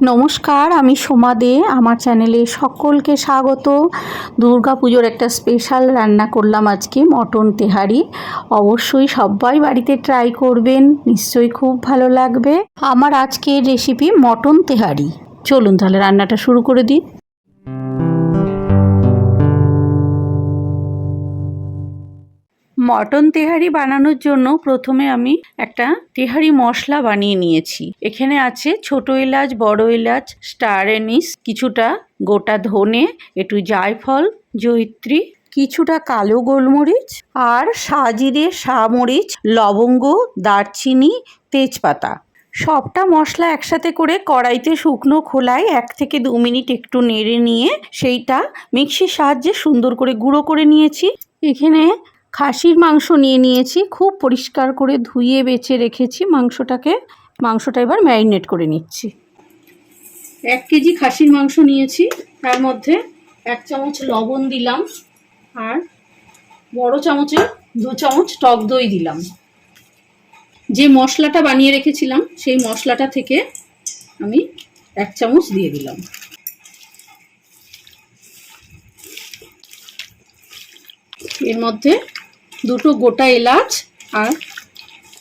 নমস্কার, আমি সোমা দে। আমার চ্যানেলে সকলকে স্বাগত। দুর্গা পুজোর একটা স্পেশাল রান্না করলাম আজকে, মটন তেহারি। অবশ্যই সবাই বাড়িতে ট্রাই করবেন, নিশ্চয়ই খুব ভালো লাগবে। আমার আজকের রেসিপি মটন তেহারি। চলুন তাহলে রান্নাটা শুরু করে দিই। মটন তেহারি বানানোর জন্য প্রথমে আমি একটা তেহারি মশলা বানিয়ে নিয়েছি। এখানে আছে ছোট এলাচ, বড় এলাচ, স্টার এনিস কিছুটা গোটা ধনে, একটু জায়ফল, জয়িত্রী, কিছুটা কালো গোলমরিচ আর সাজিরে সামরিচ, লবঙ্গ, দারচিনি, তেজপাতা। সবটা মশলা একসাথে করে কড়াইতে শুকনো খোলায় এক থেকে দু মিনিট একটু নেড়ে নিয়ে সেইটা মিক্সির সাহায্যে সুন্দর করে গুঁড়ো করে নিয়েছি। এখানে খাসির মাংস নিয়ে নিয়েছি, খুব পরিষ্কার করে ধুয়ে বেছে রেখেছি মাংসটাকে। মাংসটা এবার ম্যারিনেট করে নিচ্ছি। এক কেজি খাসির মাংস নিয়েছি, তার মধ্যে এক চামচ লবণ দিলাম আর বড় চামচে দু চামচ টক দই দিলাম। যে মশলাটা বানিয়ে রেখেছিলাম, সেই মশলাটা থেকে আমি এক চামচ দিয়ে দিলাম। এর মধ্যে দুটো গোটা এলাচ আর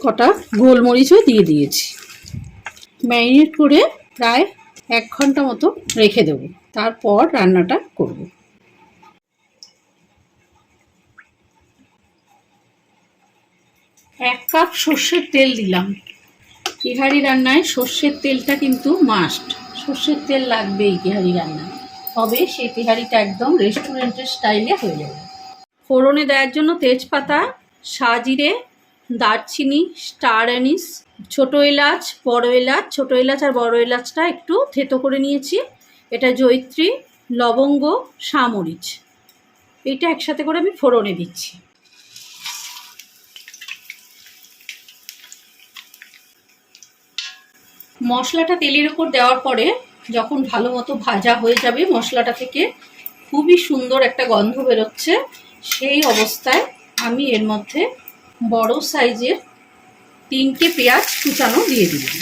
কটা গোলমরিচও দিয়ে দিয়েছি। ম্যারিনেট করে প্রায় এক ঘণ্টা মতো রেখে দেবো। তারপর রান্নাটা করব। এক কাপ সর্ষের তেল দিলাম। তেহারি রান্নায় সর্ষের তেলটা কিন্তু মাস্ট সর্ষের তেল লাগবেই তেহারি রান্নায়। তবে সেই তেহারিটা একদম রেস্টুরেন্টের স্টাইলে হয়ে যাবে। ফোড়নে দেওয়ার জন্য তেজপাতা, সাজিরে, দারচিনি, স্টার অ্যানিস, ছোটো এলাচ, বড় এলাচ, ছোটো এলাচ আর বড় এলাচটা একটু থেতো করে নিয়েছি। এটা জৈত্রী লবঙ্গ সামরিচ এটা একসাথে করে আমি ফোড়নে দিচ্ছি। মশলাটা তেলের ওপর দেওয়ার পরে যখন ভালো মতো ভাজা হয়ে যাবে, মশলাটা থেকে খুবই সুন্দর একটা গন্ধ বেরোচ্ছে। সেই অবস্থায় আমি এর মধ্যে বড় সাইজের তিনটে পেঁয়াজ কুচানো দিয়ে দিলাম।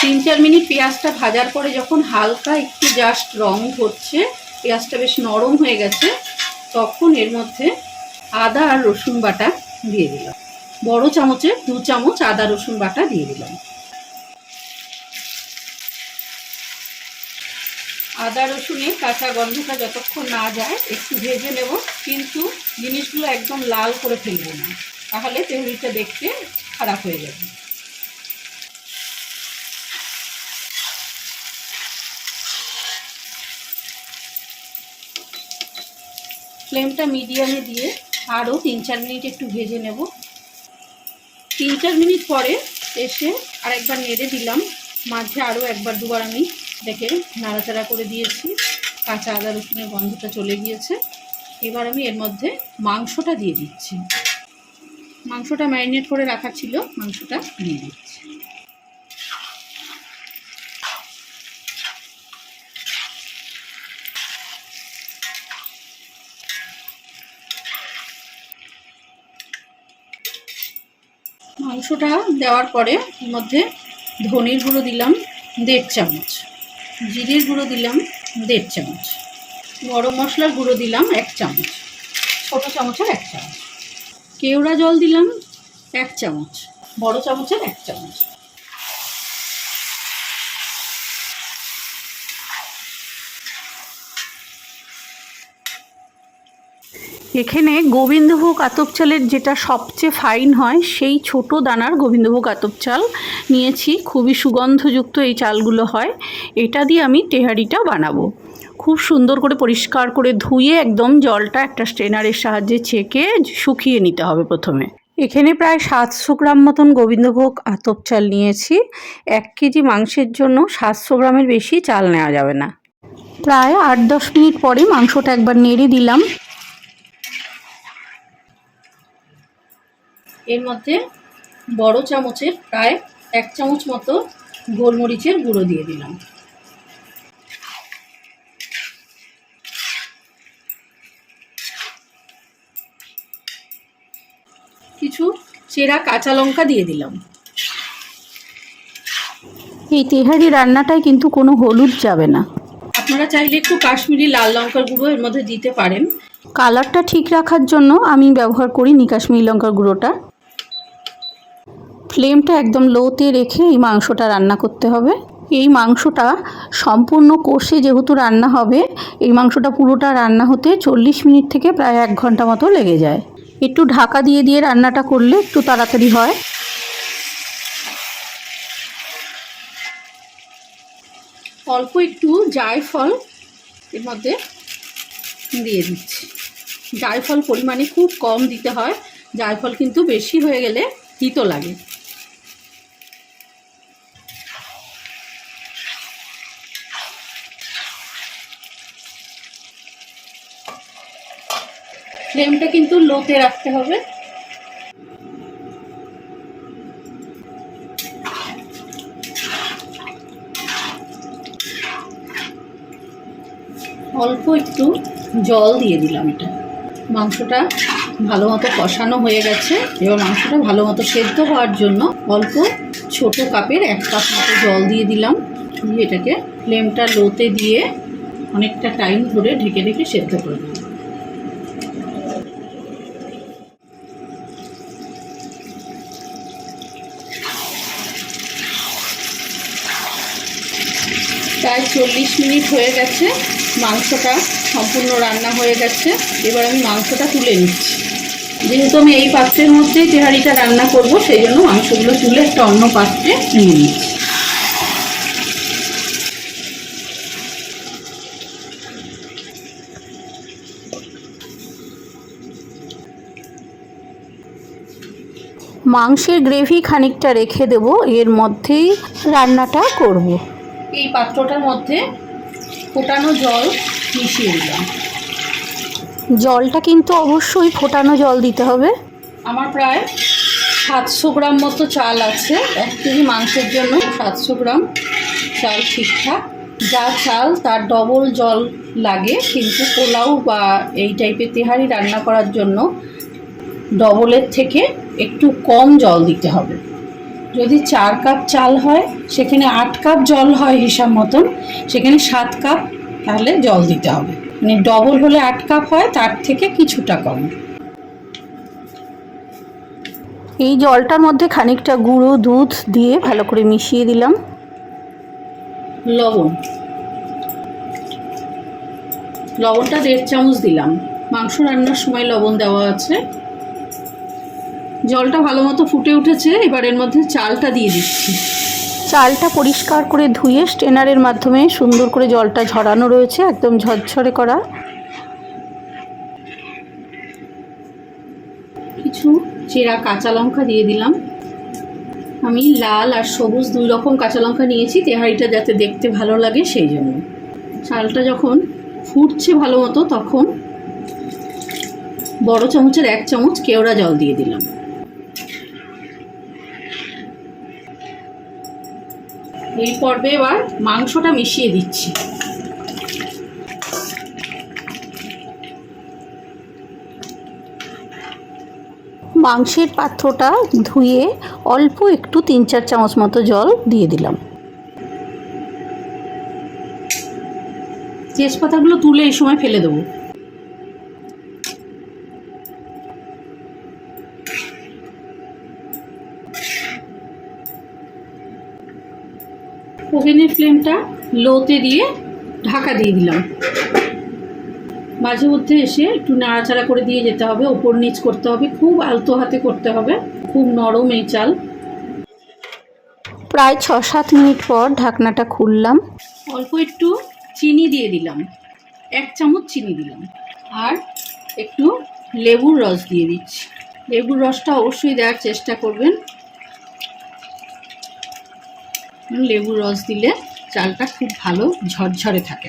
তিন চার মিনিট পেঁয়াজটা ভাজার পরে যখন হালকা একটু জাস্ট রং হচ্ছে, পেঁয়াজটা বেশ নরম হয়ে গেছে, তখন এর মধ্যে আদা আর রসুন বাটা দিয়ে দিলাম। বড় চামচে দু চামচ আদা রসুন বাটা দিয়ে দিলাম। আদা রসুনের কাঁচা গন্ধটা যতক্ষণ না যায়, একটু ভেজে নেব। কিন্তু জিনিসগুলো একদম লাল করে ফেলব না। তাহলে তেহরিটা দেখতে খারাপ হয়ে যাবে। ফ্লেমটা মিডিয়ামে দিয়ে আরও তিন চার মিনিট একটু ভেজে নেব। তিন চার মিনিট পরে এসে আরেকবার নেড়ে দিলাম। মাঝে আরও একবার দুবার আমি দেখে নাড়াচাড়া করে দিয়েছি। কাঁচা আদা রসুনের গন্ধটা চলে গিয়েছে। এবার আমি এর মধ্যে মাংসটা দিয়ে দিচ্ছি। মাংসটা ম্যারিনেট করে রাখা ছিল, মাংসটা দিয়ে দিচ্ছি। মাংসটা দেওয়ার পরে এর মধ্যে ধনির গুঁড়ো দিলাম, দেড় চামচ। জিরের গুঁড়ো দিলাম দেড় চামচ। গরম মশলার গুঁড়ো দিলাম এক চামচ। ছোটো চামচের এক চামচ। কেওড়া জল দিলাম এক চামচ। বড় চামচের এক চামচ। এখানে গোবিন্দভোগ আতপ চালের যেটা সবচেয়ে ফাইন হয়, সেই ছোট দানার গোবিন্দভোগ আতপ চাল নিয়েছি। খুবই সুগন্ধযুক্ত এই চালগুলো হয়। এটা দিয়ে আমি তেহারিটা বানাবো। খুব সুন্দর করে পরিষ্কার করে ধুয়ে একদম জলটা একটা স্ট্রেনারের সাহায্যে ছেঁকে শুকিয়ে নিতে হবে প্রথমে। এখানে প্রায় সাতশো গ্রাম মতন গোবিন্দভোগ আতপ চাল নিয়েছি। এক কেজি মাংসের জন্য সাতশো গ্রামের বেশি চাল নেওয়া যাবে না। প্রায় আট দশ মিনিট পরে মাংসটা একবার নেড়ে দিলাম। এর মধ্যে বড় চামচের প্রায় এক চামচ মতো গোলমরিচের গুঁড়ো দিয়ে দিলাম। কিছু চেরা কাঁচা লঙ্কা দিয়ে দিলাম। এই তেহারি রান্নাটায় কিন্তু কোনো হলুদ যাবে না। আপনারা চাইলে একটু কাশ্মীরি লাল লঙ্কার গুঁড়ো এর মধ্যে দিতে পারেন। কালারটা ঠিক রাখার জন্য আমি ব্যবহার করি নি কাশ্মীরি লঙ্কার গুঁড়োটা। ফ্লেমটা একদম লোতে রেখে এই মাংসটা রান্না করতে হবে। এই মাংসটা সম্পূর্ণ কষে যেহেতু রান্না হবে, এই মাংসটা পুরোটা রান্না হতে চল্লিশ মিনিট থেকে প্রায় এক ঘণ্টা মতো লেগে যায়। একটু ঢাকা দিয়ে দিয়ে রান্নাটা করলে একটু তাড়াতাড়ি হয়। অল্প একটু জায়ফল এর মধ্যে দিয়ে দিচ্ছি। জায়ফল পরিমাণে খুব কম দিতে হয়। জায়ফল কিন্তু বেশি হয়ে গেলে তিতো লাগে। ফ্লেমটা কিন্তু লোতে রাখতে হবে। অল্প একটু জল দিয়ে দিলাম এটা। মাংসটা ভালো মতো কষানো হয়ে গেছে। এবার মাংসটা ভালো মতো সেদ্ধ হওয়ার জন্য অল্প ছোট কাপের এক কাপ মতো জল দিয়ে দিলাম। দিয়ে এটাকে ফ্লেমটা লোতে দিয়ে অনেকটা টাইম ধরে ঢেকে ঢেকে সেদ্ধ করে দিলাম। প্রায় চল্লিশ মিনিট হয়ে গেছে। মাংসটা সম্পূর্ণ রান্না হয়ে গেছে। এবার আমি মাংসটা তুলে নিচ্ছি। যেহেতু আমি এই পাত্রের মধ্যেই তেহারিটা রান্না করব, সেই জন্য মাংসগুলো তুলে একটা অন্য পাত্রে নিয়ে নিচ্ছি। মাংসের গ্রেভি খানিকটা রেখে দেব। এর মধ্যেই রান্নাটা করব। এই পাত্রটার মধ্যে ফোটানো জল মিশিয়ে দিলাম। জলটা কিন্তু অবশ্যই ফোটানো জল দিতে হবে। আমার প্রায় সাতশো গ্রাম মতো চাল আছে। এক কেজি মাংসের জন্য সাতশো গ্রাম চাল ঠিকঠাক। যা চাল তার ডবল জল লাগে কিন্তু পোলাও বা এই টাইপের তেহারি রান্না করার জন্য ডবলের থেকে একটু কম জল দিতে হবে। যদি চার কাপ চাল হয় সেখানে আট কাপ জল হয় হিসাব মতন সেখানে সাত কাপ তাহলে জল দিতে হবে। মানে ডবল হলে আট কাপ হয় তার থেকে কিছুটা কম। এই জলটার মধ্যে খানিকটা গুঁড়ো দুধ দিয়ে ভালো করে মিশিয়ে দিলাম। লবণ। লবণটা দেড় চামচ দিলাম। মাংস রান্নার সময় লবণ দেওয়া আছে। জলটা ভালো মতো ফুটে উঠেছে এবার এর মধ্যে চালটা দিয়ে দিচ্ছি। চালটা পরিষ্কার করে ধুয়ে স্টেনারের মাধ্যমে সুন্দর করে জলটা ঝরানো রয়েছে একদম ঝরঝরে করা। কিছু চেরা কাঁচা লঙ্কা দিয়ে দিলাম। আমি লাল আর সবুজ দুই রকম কাঁচা লঙ্কা নিয়েছি তেহারিটা যাতে দেখতে ভালো লাগে সেই জন্য। চালটা যখন ফুটছে ভালো মতো তখন বড় চামচের এক চামচ কেওড়া জল দিয়ে দিলাম। এই পর্বে এবার মাংসটা মিশিয়ে দিচ্ছি। মাংসের পাত্রটা ধুয়ে অল্প একটু তিন চার চামচ মতো জল দিয়ে দিলাম। তেজপাতাগুলো তুলে এই সময় ফেলে দেবো। ওভেনের ফ্লেমটা লোতে দিয়ে ঢাকা দিয়ে দিলাম। মাঝে মধ্যে এসে একটু নাড়াচাড়া করে দিয়ে যেতে হবে ওপর নিচ করতে হবে খুব আলতো হাতে করতে হবে খুব নরম এই চাল। প্রায় ছ সাত মিনিট পর ঢাকনাটা খুললাম। অল্প একটু চিনি দিয়ে দিলাম এক চামচ চিনি দিলাম আর একটু লেবুর রস দিয়ে দিচ্ছি। লেবুর রসটা অবশ্যই দেওয়ার চেষ্টা করবেন। লেবুর রস দিলে চালটা খুব ভালো ঝরঝরে থাকে।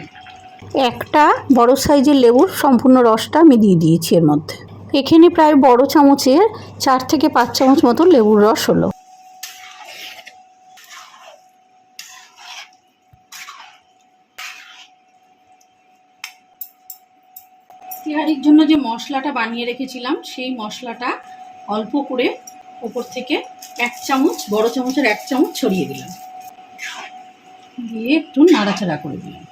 একটা বড় সাইজের লেবুর সম্পূর্ণ রসটা আমি দিয়ে দিয়েছি এর মধ্যে। এখানে প্রায় বড় চামচের চার থেকে পাঁচ চামচ মতো লেবুর রস হলো। তিহারির জন্য যে মশলাটা বানিয়ে রেখেছিলাম সেই মশলাটা অল্প করে ওপর থেকে এক চামচ বড় চামচের এক চামচ ছড়িয়ে দিলাম। দিয়ে একটু নাড়াচাড়া করে দিলাম।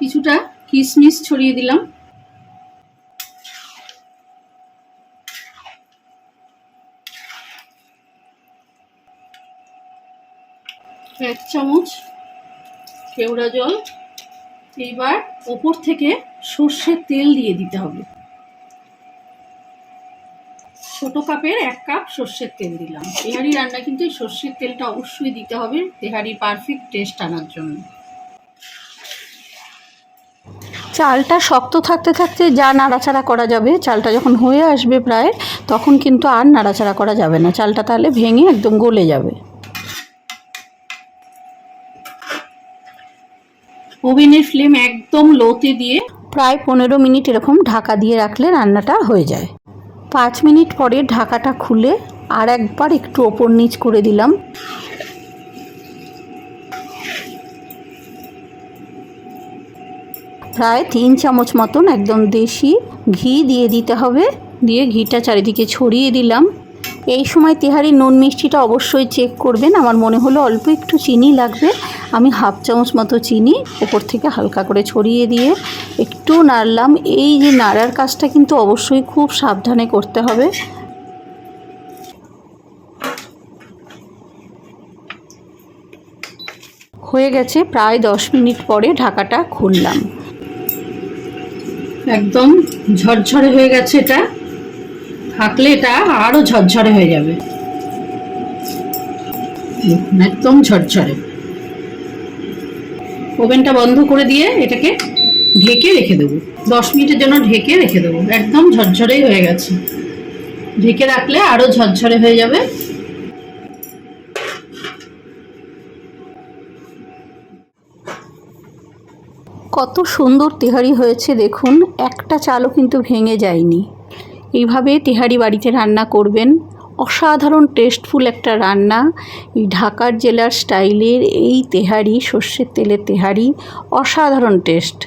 কিছুটা কিশমিশ ছড়িয়ে দিলাম। এক চামচ কেওড়া জল। এইবার ওপর থেকে সর্ষের তেল দিয়ে দিতে হবে। ছোট কাপের এক কাপ সর্ষের তেল দিলাম। তেহারি রান্না কিন্তু এই সর্ষের তেলটা অবশ্যই দিতে হবে তেহারি পারফেক্ট টেস্ট আনার জন্য। চালটা শক্ত থাকতে থাকতে যা নাড়াচাড়া করা যাবে চালটা যখন হয়ে আসবে প্রায় তখন কিন্তু আর নাড়াচাড়া করা যাবে না। চালটা তাহলে ভেঙে একদম গলে যাবে। ওভেনের ফ্লেম একদম লোতে দিয়ে প্রায় পনেরো মিনিট এরকম ঢাকা দিয়ে রাখলে রান্নাটা হয়ে যায়। পাঁচ মিনিট পরে ঢাকাটা খুলে আর একবার একটু ওপর নিচ করে দিলাম। প্রায় তিন চামচ মতন একদম দেশি ঘি দিয়ে দিতে হবে। দিয়ে ঘিটা চারিদিকে ছড়িয়ে দিলাম। এই সময় তেহারি নুন মিষ্টিটা অবশ্যই চেক করবেন। আমার মনে হলো অল্প একটু চিনি লাগবে। আমি হাফ চামচ মতো চিনি ওপর থেকে হালকা করে ছড়িয়ে দিয়ে একটু নাড়লাম। এই যে নাড়ার কাজটা কিন্তু অবশ্যই খুব সাবধানে করতে হবে। হয়ে গেছে প্রায় দশ মিনিট পরে ঢাকাটা খুললাম। একদম ঝরঝরে হয়ে গেছে এটা। থাকলে এটা আরও ঝরঝরে হয়ে যাবে। একদম ঝরঝরে। ওভেনটা বন্ধ করে দিয়ে এটাকে ঢেকে রেখে দেবো। দশ মিনিটের জন্য ঢেকে রেখে দেবো। একদম ঝরঝরেই হয়ে গেছে। ঢেকে রাখলে আরও ঝরঝরে হয়ে যাবে। কত সুন্দর তেহারি হয়েছে দেখুন। একটা চালও কিন্তু ভেঙে যায়নি। এইভাবে তেহারি বাড়িতে রান্না করবেন। অসাধারণ টেস্টফুল একটা রান্না। এই ঢাকার জেলার স্টাইলের এই তেহারি, সর্ষের তেলের তেহারি, অসাধারণ টেস্ট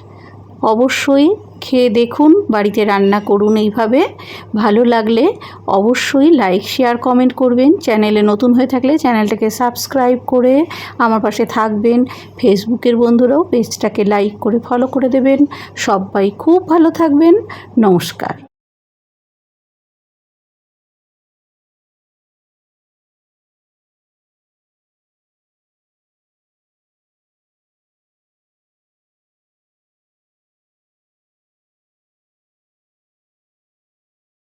অবশ্যই খেয়ে দেখুন, বাড়িতে রান্না করুন এইভাবে। ভালো লাগলে অবশ্যই লাইক শেয়ার কমেন্ট করবেন। চ্যানেলে নতুন হয়ে থাকলে চ্যানেলটাকে সাবস্ক্রাইব করে আমার পাশে থাকবেন। ফেসবুকের বন্ধুরাও পেজটাকে লাইক করে ফলো করে দেবেন। সবাই খুব ভালো থাকবেন। নমস্কার।